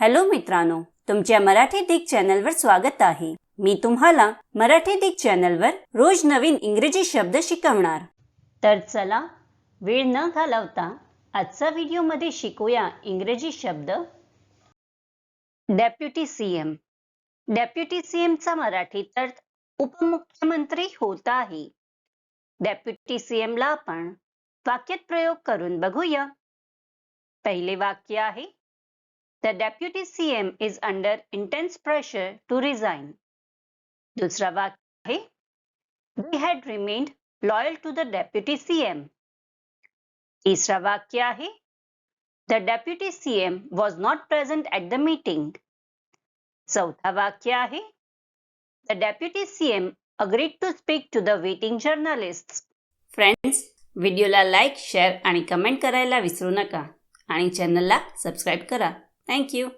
Hello मित्रांनो तुमच्या मराठी दिग चॅनलवर स्वागत आहे. मी तुम्हाला मराठी दिग चॅनलवर रोज नवीन इंग्रजी शब्द शिकवणार. तर चला वेळ न घालवता आजचा व्हिडिओमध्ये शिकूया इंग्रजी शब्द. डेप्युटी सीएम डेप्युटी सीएमचा मराठीत अर्थ उपमुख्यमंत्री होत आहे. डेप्युटी सीएमला आपण वाक्यात प्रयोग करून बघूया. पहिले वाक्य आहे The deputy CM is under intense pressure to resign. दुसरा वाक्य आहे They had remained loyal to the deputy CM. तिसरा वाक्य आहे The deputy CM was not present at the meeting. चौथा वाक्य आहे The deputy CM agreed to speak to the waiting journalists. Friends व्हिडिओला लाईक शेअर आणि कमेंट करायला विसरू नका आणि चॅनलला सबस्क्राईब करा Thank you.